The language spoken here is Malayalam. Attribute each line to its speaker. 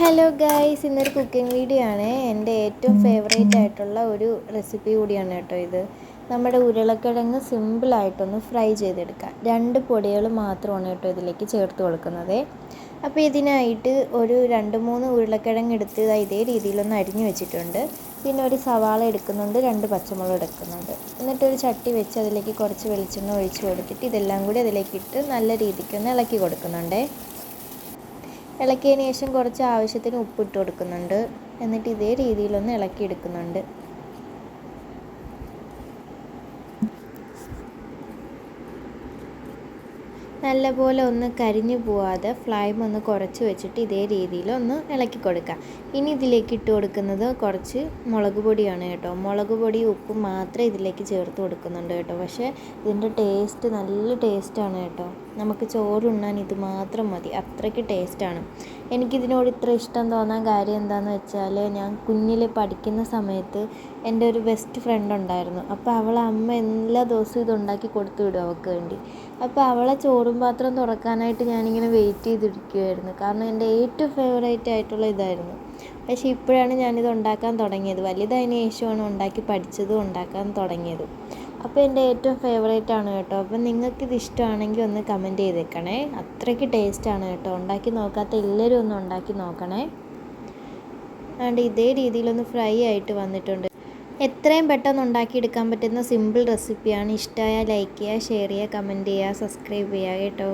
Speaker 1: ഹലോ ഗായ്സ് ഇന്നൊരു കുക്കിംഗ് വീഡിയോ ആണ്. എന്റെ ഏറ്റവും ഫേവറേറ്റ് ആയിട്ടുള്ള ഒരു റെസിപ്പി കൂടിയാണ് കേട്ടോ ഇത്. നമ്മുടെ ഉരുളക്കിഴങ്ങ് സിമ്പിളായിട്ടൊന്ന് ഫ്രൈ ചെയ്തെടുക്കാം രണ്ട് പൊടികൾ മാത്രമാണ് കേട്ടോ ഇതിലേക്ക് ചേർത്ത് കൊടുക്കുന്നത്. അപ്പോൾ ഇതിനായിട്ട് ഒരു രണ്ട് മൂന്ന് ഉരുളക്കിഴങ്ങ് എടുത്ത് ഇതേ രീതിയിലൊന്ന് അരിഞ്ഞു വെച്ചിട്ടുണ്ട്. പിന്നെ ഒരു സവാള എടുക്കുന്നുണ്ട് രണ്ട് പച്ചമുളക് എടുക്കുന്നുണ്ട്. എന്നിട്ടൊരു ചട്ടി വെച്ച് അതിലേക്ക് കുറച്ച് വെളിച്ചെണ്ണ ഒഴിച്ച് കൊടുത്തിട്ട് ഇതെല്ലാം കൂടി അതിലേക്ക് ഇട്ട് നല്ല രീതിക്കൊന്ന് ഇളക്കി കൊടുക്കുന്നുണ്ടേ. ഇളക്കിയതിന് ശേഷം കുറച്ച് ആവശ്യത്തിന് ഉപ്പിട്ട് കൊടുക്കുന്നുണ്ട്. എന്നിട്ട് ഇതേ രീതിയിലൊന്ന് ഇളക്കിയെടുക്കുന്നുണ്ട് നല്ലപോലെ ഒന്ന് കരിഞ്ഞു പോവാതെ ഫ്ലൈം ഒന്ന് കുറച്ച് വെച്ചിട്ട് ഇതേ രീതിയിൽ ഒന്ന് ഇളക്കി കൊടുക്കുക. ഇനി ഇതിലേക്ക് ഇട്ട് കൊടുക്കുന്നത് കുറച്ച് മുളക് പൊടിയാണ് കേട്ടോ. മുളക് പൊടി ഉപ്പും മാത്രമേ ഇതിലേക്ക് ചേർത്ത് കൊടുക്കുന്നുണ്ട് കേട്ടോ. പക്ഷേ ഇതിന്റെ ടേസ്റ്റ് നല്ല ടേസ്റ്റാണ് കേട്ടോ. നമുക്ക് ചോറുണ്ണാൻ ഇത് മാത്രം മതി. അത്രയ്ക്ക് ടേസ്റ്റാണ് എനിക്കിതിനോട് ഇത്ര ഇഷ്ടം തോന്നാൻ കാര്യം എന്താണെന്ന് വെച്ചാൽ ഞാൻ കുഞ്ഞിൽ പഠിക്കുന്ന സമയത്ത് എന്റെ ഒരു ബെസ്റ്റ് ഫ്രണ്ട് ഉണ്ടായിരുന്നു. അപ്പോൾ അവളെ അമ്മ എല്ലാ ദിവസവും ഇതുണ്ടാക്കി കൊടുത്തു വിടും അവൾക്ക് വേണ്ടി. അപ്പോൾ അവളെ ചോറും പാത്രം തുറക്കാനായിട്ട് ഞാനിങ്ങനെ വെയിറ്റ് ചെയ്തിരിക്കുമായിരുന്നു കാരണം എന്റെ ഏറ്റവും ഫേവറേറ്റ് ആയിട്ടുള്ള ഇതായിരുന്നു. പക്ഷേ ഇപ്പോഴാണ് ഞാനിത് ഉണ്ടാക്കാൻ തുടങ്ങിയത്. വലുതായതിനു ശേഷമാണ് ഉണ്ടാക്കി പഠിച്ചതും ഉണ്ടാക്കാൻ തുടങ്ങിയതും. അപ്പോൾ എന്റെ ഏറ്റവും ഫേവറേറ്റ് ആണ് കേട്ടോ. അപ്പം നിങ്ങൾക്കിത് ഇഷ്ടമാണെങ്കിൽ ഒന്ന് കമന്റ് ചെയ്തേക്കണേ. അത്രയ്ക്ക് ടേസ്റ്റാണ് കേട്ടോ. ഉണ്ടാക്കി നോക്കാത്ത എല്ലാവരും ഒന്ന് ഉണ്ടാക്കി നോക്കണേ. അതുകൊണ്ട് ഇതേ രീതിയിലൊന്ന് ഫ്രൈ ആയിട്ട് വന്നിട്ടുണ്ട്. എത്രയും പെട്ടെന്ന് ഉണ്ടാക്കിയെടുക്കാൻ പറ്റുന്ന സിമ്പിൾ റെസിപ്പിയാണ് ഇഷ്ടമായ ലൈക്ക് ചെയ്യുക ഷെയർ ചെയ്യുക കമന്റ് ചെയ്യുക സബ്സ്ക്രൈബ് ചെയ്യുക കേട്ടോ.